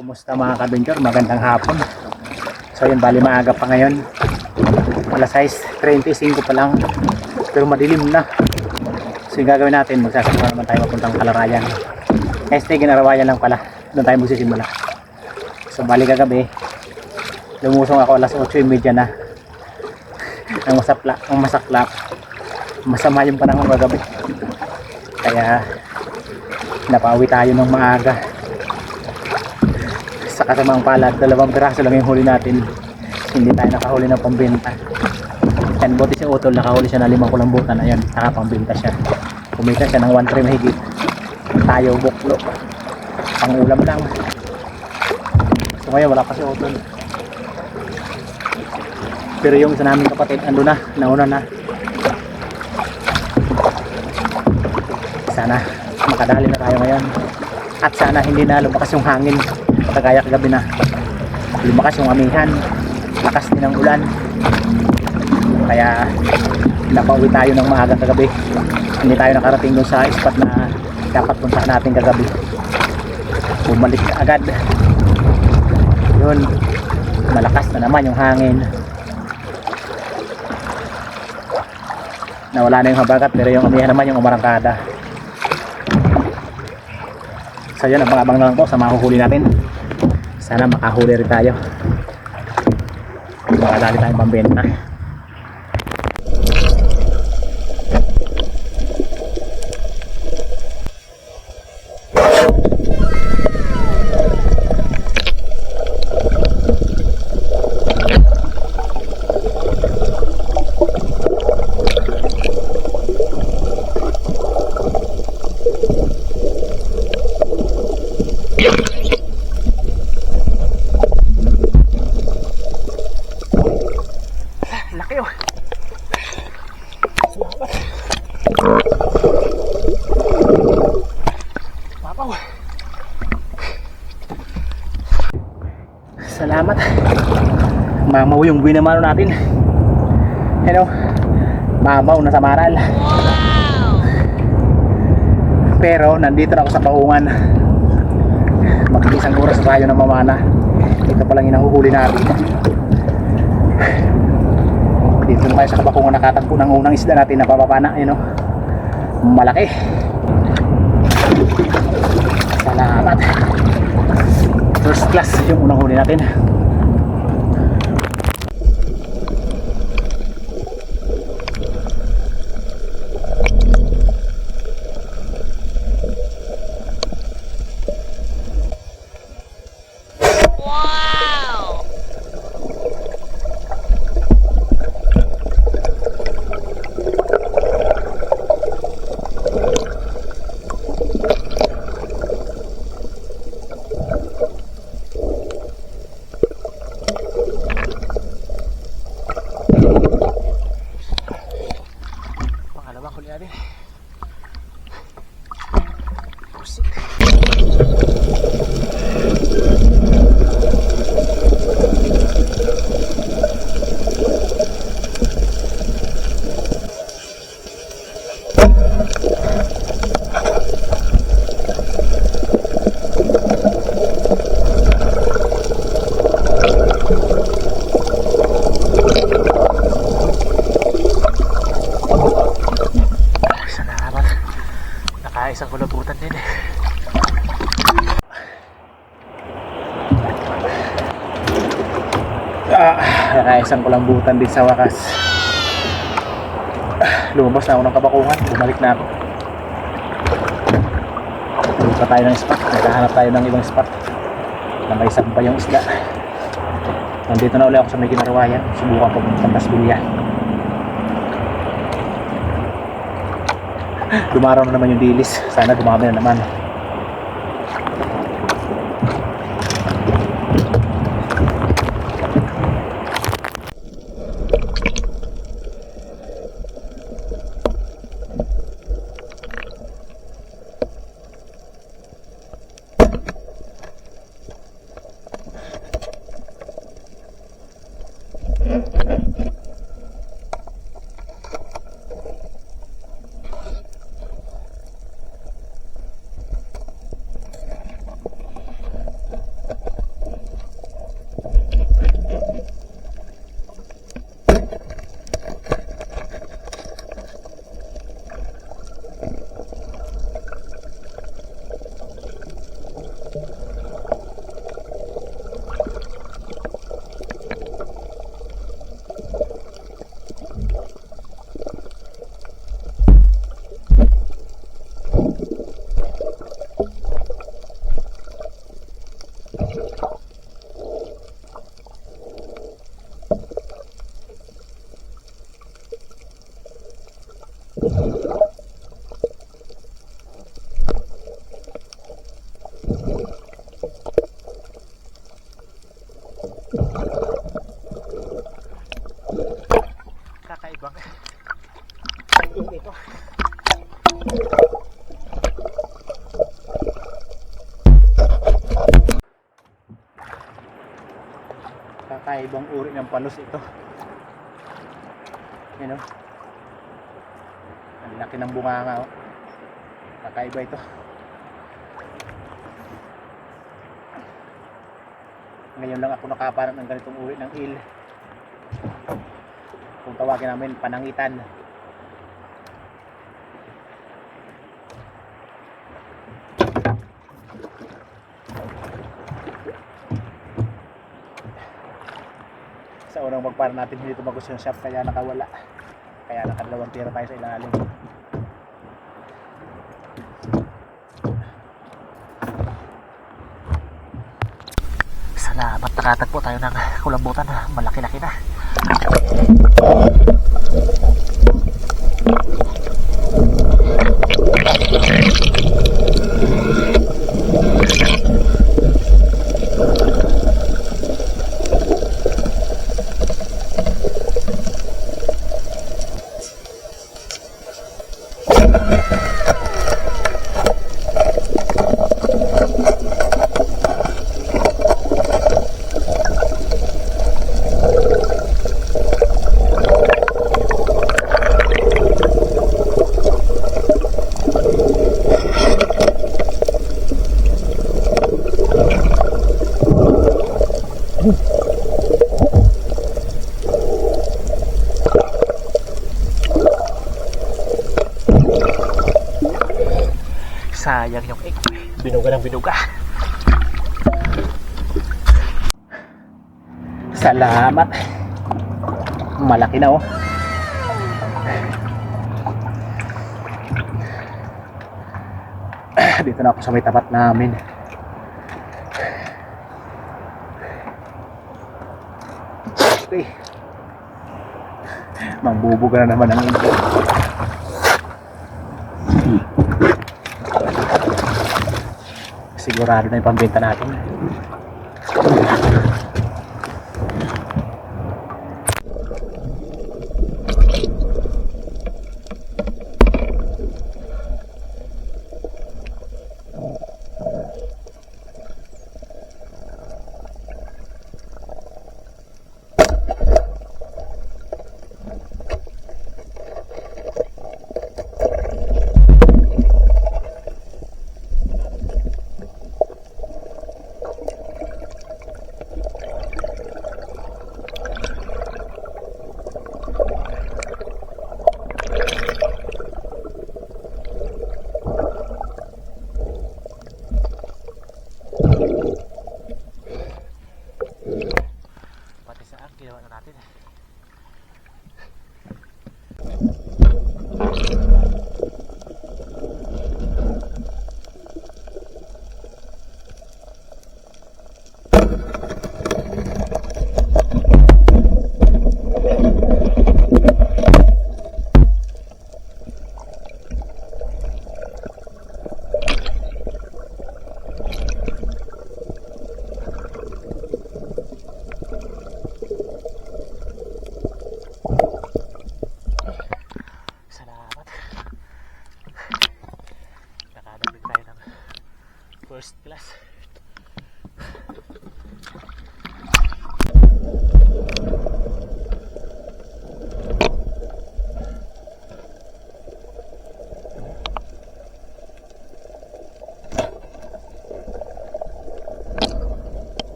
Kumusta mga kabinter? Magandang hapon. So yun, bali maaga pa ngayon. Alas 6.35 pa lang. Pero madilim na. So yung gagawin natin, magsasama naman tayo papuntang Kalarayan. Este, Ginarawayan lang pala. Doon tayo magsisimula. So bali kagabi, lumusong ako alas 8.30 na. ang masapla, ang masaklap. Masama yung panahon kagabi. Kaya napauwi tayo ng maaga sa kasamang palad dalawang piraso lang yung huli natin. Hindi tayo nakahuli ng pambenta. Yan buti si Utol nakahuli siya ng limang kulambutan. Ayun nakapambenta siya. Kumita siya ng 1 trim higit tayo buklo. Ang ulam lang. So ngayon wala pa si Utol. Pero yung isa naming kapatid ando na nauna na. Sana makadali na tayo ngayon. At sana hindi na lumakas yung hangin kagaya kagabi na. Lumakas yung amihan. Lakas din ang ulan. Kaya napauwi tayo ng maaga kagabi. Hindi tayo nakarating dun sa spot na dapat punta natin kagabi. Bumalik na agad. Yun. Malakas na naman yung hangin. Nawala na yung habagat pero yung amihan naman yung umarangkada. So yun, abang-abang lang po sa mahuhuli natin. Sana makahuli rin tayo. Makadali tayong pambenta. Salamat. Mamaw yung binamano natin. Hello. Mamaw na sa maral. Pero nandito na ako sa paungan. Mag-isang oras tayo na mamana. Ito pa lang yung nahuhuli natin. Dito na tayo sa kabakungan nakatagpo ng unang isda natin na papapana. Yun o. Malaki. Salamat. First class yung unang huli natin. olsun. Ah, nakaisang kulambutan din sa wakas. Lumabas na ako ng kabakungan. Bumalik na ako. Tuloy pa tayo ng spot. Naghahanap tayo ng ibang spot na may sampay yung isda. Nandito na ulit ako sa may kinarawayan. Subukan ko pumunta Tasbilya. Dumaraw na naman yung dilis. Sana dumami na naman. Kakaibang ito. Kakaibang uri ng palos ito. Yan o. Ang laki ng bunganga o. Kakaiba ito. Ngayon lang ako nakaparang ng ganitong uri ng il. Kung tawagin namin panangitan. sa unang magpara natin hindi tumagos yung shop kaya nakawala kaya nakadalawang tira tayo sa ilalim salamat nakatagpo tayo ng kulambutan. Malaki-laki na sayang yung egg binuga ng binuga. Salamat. Malaki na oh. Dito na ako sa may tapat namin. Okay mangbubuga na naman ang egg sigurado na yung pambenta natin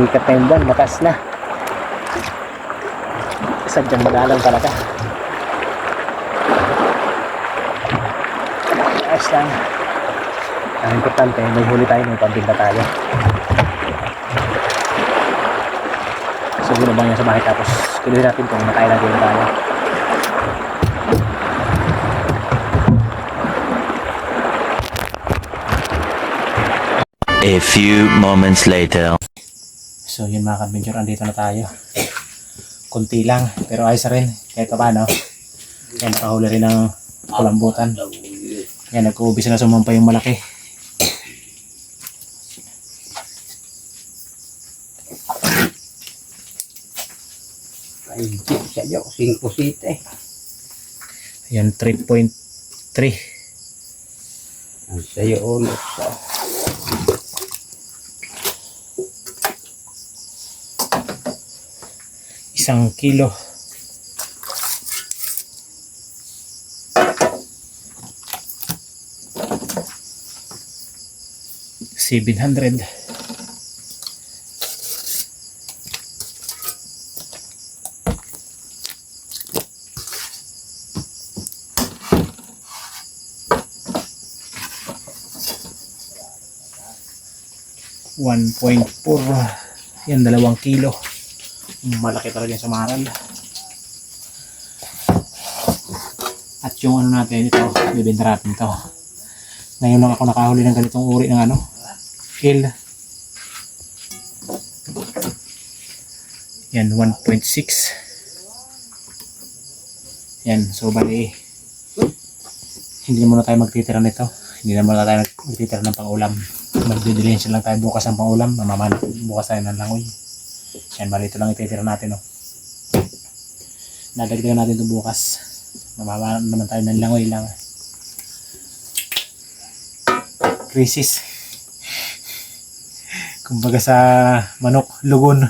Sumikat na yung buwan, makas na. Sadyang magalang talaga. Ayos lang. Ang importante, may huli tayo, may pambinta tayo. So, ginabang niya sa bahay tapos kinuhin natin kung nakain natin yung tayo. A few moments later. So yun mga ka-adventure, andito na tayo. Kunti lang, pero ayos rin. Kahit pa paano. Yan, nakahuli rin ng kulambutan. Yan, nag-uubis na sumampa yung malaki. Ay, siya yo, 5 site. Yan, 3.3. Ang sayo ulit sa Isang kilo. Seven hundred. One point four. Yan, dalawang kilo. Malaki talaga yung samaran. At yung ano natin ito, bibenta natin ito. Ngayon lang ako nakahuli ng ganitong uri ng ano, hill. Yan, 1.6. Yan, so bali, hindi muna tayo magtitira nito. Hindi na muna tayo magtitira ng pang-ulam. Magdidilihin lang tayo bukas ng pang-ulam. Mamaman, bukas tayo ng langoy. Yan, bali ito lang ititira natin, oh. Nadagdagan natin ito bukas. Mamama naman tayo ng langoy lang. Crisis. Kumbaga sa manok, lugon.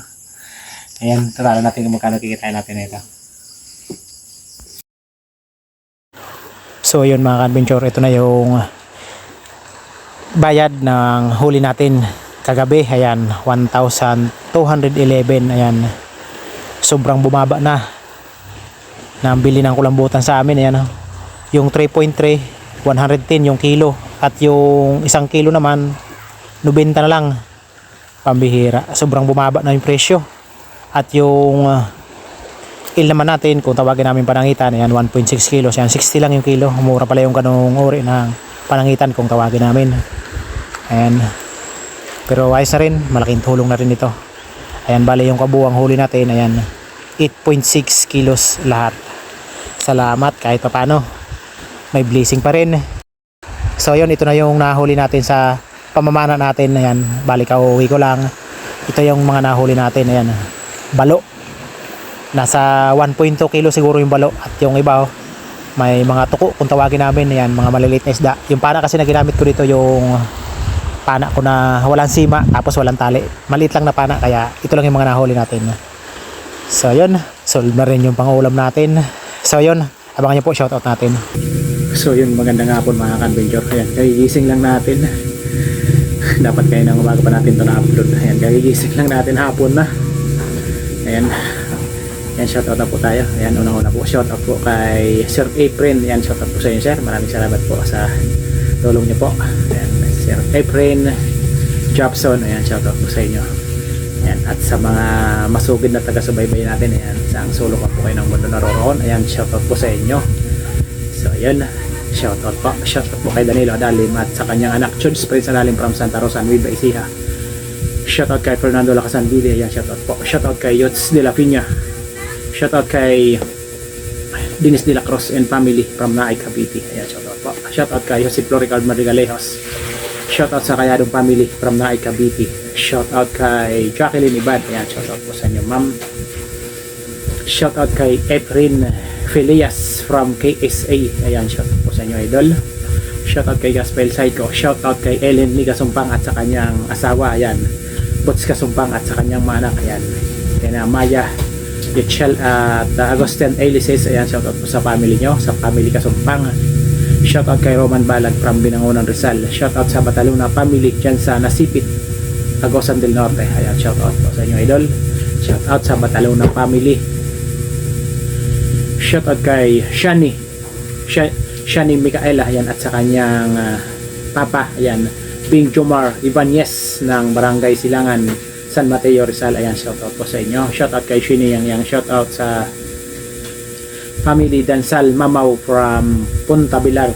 Ayan, tatala natin kung magkano kikitain natin ito. So yun mga ka-adventure, ito na yung bayad ng huli natin kagabi. Ayan, 1,211. Ayan, sobrang bumaba na na ang bili ng kulambutan sa amin. Ayan, oh. yung 3.3, 110 yung kilo. At yung isang kilo naman, 90 na lang. Pambihira. Sobrang bumaba na yung presyo. At yung uh, il naman natin, kung tawagin namin panangitan, ayan, 1.6 kilos. Ayan, 60 lang yung kilo. Mura pala yung ganung uri ng panangitan kung tawagin namin. Ayan. Pero ayos na rin, malaking tulong na rin ito. Ayan, bali yung kabuang huli natin, ayan, 8.6 kilos lahat. Salamat kahit papano. May blessing pa rin. So yun, ito na yung nahuli natin sa pamamana natin. Ayan, bali kauwi ko lang. Ito yung mga nahuli natin. Ayan, balo. Nasa 1.2 kilo siguro yung balo. At yung iba, oh, may mga tuko kung tawagin namin. Ayan, mga maliliit na isda. Yung pana kasi na ginamit ko dito yung pana ko na walang sima tapos walang tali. Maliit lang na pana kaya ito lang yung mga nahuli natin. So yun, solve na rin yung pangulam natin. So yun, abangan nyo po shoutout natin. So yun, magandang hapon mga ka-adventure. Ayan, kagigising lang natin. Dapat kayo ng umaga pa natin ito na-upload. Ayan, kagigising lang natin hapon na. Ayan. Ayan, shoutout na po tayo. Ayan, unang-una po. Shoutout po kay Sir Aprin. Ayan, shoutout po sa inyo, sir. Maraming salamat po sa tulong niyo po. Ayan, Sir Aprin Jobson. Ayan, shoutout po sa inyo. Ayan, at sa mga masugid na taga-subaybay natin, ayan, sa ang solo ka po kayo ng mundo naroroon. Ayan, shoutout po sa inyo. So, yun. Shoutout po. Shoutout po kay Danilo Adalim at sa kanyang anak, Chuds Prince Adalim from Santa Rosa, Nueva Ecija. Shoutout kay Fernando Lacasan Ville. Ayan, shoutout po. Shoutout kay Yots de la Piña. Shoutout kay Dinis de la Cruz and family from Naay, Cavite. Ayan, shoutout po. Shoutout kay Jose Floricard Madrigalejos. Shoutout sa Kayadong family from Naay, Cavite. Shoutout kay Jacqueline Ibad. Ayan, shoutout po sa inyo, ma'am. Shoutout kay Efrin Felias from KSA. Ayan, shoutout po sa inyo, idol. Shoutout kay Gaspel Saiko. Shoutout kay Ellen Sumpang at sa kanyang asawa. Ayan. Boots Kasumpang at sa kanyang mga anak. Ayan. Kaya na Maya Yetchel at uh, Agustin Elises. Ayan, shoutout po sa family nyo. Sa family Kasumpang. Shoutout kay Roman Balag from Binangonan Rizal. Shoutout sa Bataluna family dyan sa Nasipit. Agosan del Norte. Ayan, shout out po sa inyo idol. Shout out sa Batalona family. Shout out kay Shani. Sha- Shani Micaela ayan at sa kanyang ah, papa ayan Bing Jomar Ibanez ng Barangay Silangan San Mateo Rizal ayan shout out po sa inyo shout out kay Shini Yang Yang shout out sa family Dansal Mamaw from Punta Bilar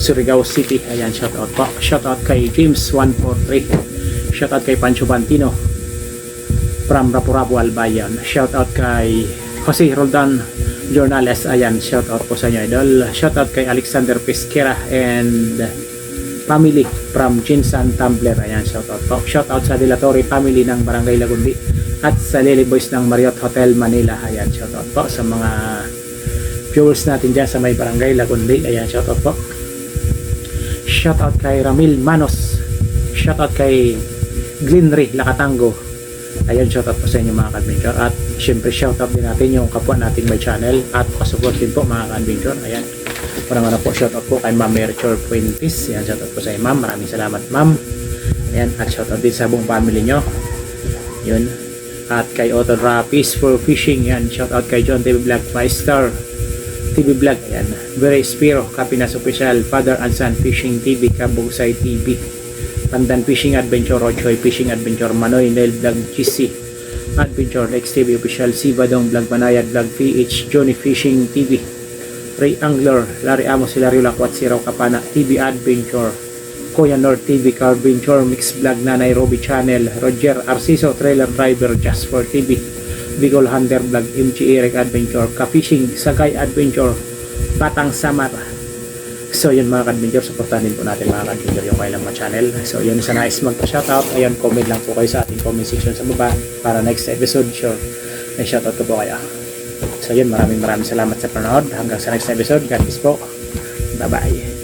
Surigao City. Ayan shout out po. Shout out kay James 143 shout out kay Pancho Bantino from Rapu-Rapu Albayan. Shout out kay Jose Roldan Jornales. Ayan shout out po sa inyo idol. Shout out kay Alexander Pesquera and family from Jinsan Tumbler ayan shout out po. Shout out sa Dilatori family ng Barangay Lagundi at sa Lily Boys ng Marriott Hotel Manila. Ayan shout out po sa mga viewers natin dyan sa may Barangay Lagundi ayan shout out po shout out kay Ramil Manos shout out kay Glenry Lakatango ayun shout out po sa inyo mga ka-adventure at syempre shout out din natin yung kapwa nating may channel at pasupport din po mga ka-adventure ayan Parang ano po, shout out po kay Ma'am Merchor Fuentes. Yan, shout out po sa inyo, Ma'am. Maraming salamat, Ma'am. Ayan, at shout out din sa buong family nyo. Yun. At kay Otto Rapis for fishing. Yan, shout out kay John TV Vlog 5 Star TV Vlog. Ayan. Very Spiro, Kapinas Official, Father and Son Fishing TV, Kabugsay TV. Pandan Fishing Adventure, Rochoy Fishing Adventure, Manoy Nail Vlog GC. Adventure Lex TV Official, Sibadong Vlog Manayad Vlog PH, Johnny Fishing TV. Ray Angler, Larry Amos, Hilario Lakwat, Siraw Kapana, TV Adventure, Kuya North TV, Car Adventure, Mix Vlog na Nairobi Channel, Roger Arciso, Trailer Driver, Just for TV, Bicol Hunter Vlog, MG Eric Adventure, Ka-Fishing, Sagay Adventure, Batang Samar. So yun mga ka-adventure, supportahan din po natin mga ka-adventure yung kailang mga channel. So yun sa nais magpa-shoutout, ayan comment lang po kayo sa ating comment section sa baba para next episode sure may shoutout ko po kayo. So yun, maraming maraming salamat sa panonood. Hanggang sa next episode. God bless po. Bye-bye.